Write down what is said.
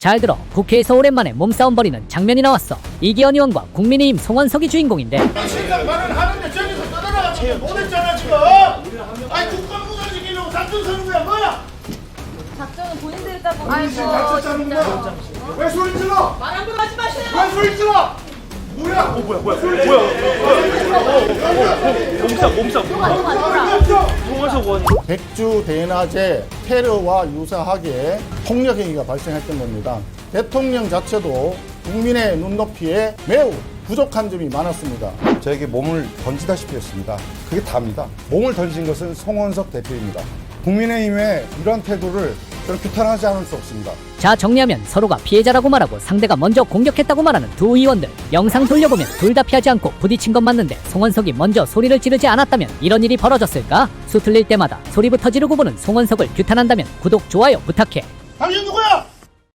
잘 들어 국회에서 오랜만에 몸싸움 벌이는 장면이 나왔어 이기현 의원과 국민의힘 송원석이 주인공인데 신당 말은 하는데 저기서 떠들어가지고 못했잖아 지금 아니 국가무관 지키려고 작전 서는 거야 뭐야 작전은 본인들이 짜고 지금 작전 짜는 거야 왜 소리 질러 말 함부로 하지 마세요 왜 소리 질러 뭐야 어 뭐야 뭐야 몸싸 몸싸 송원 석 의원이 백주 대낮에 테러와 유사하게 폭력 행위가 발생했던 겁니다. 대통령 자체도 국민의 눈높이에 매우 부족한 점이 많았습니다. 저에게 몸을 던지다시피 했습니다. 그게 답니다. 몸을 던진 것은 송원석 대표입니다. 국민의힘의 이런 태도를 저는 규탄하지 않을 수 없습니다. 자 정리하면 서로가 피해자라고 말하고 상대가 먼저 공격했다고 말하는 두 의원들 영상 돌려보면 둘 다 피하지 않고 부딪힌 것 맞는데 송원석이 먼저 소리를 지르지 않았다면 이런 일이 벌어졌을까? 수 틀릴 때마다 소리부터 지르고 보는 송원석을 규탄한다면 구독 좋아요 부탁해 당신 누구야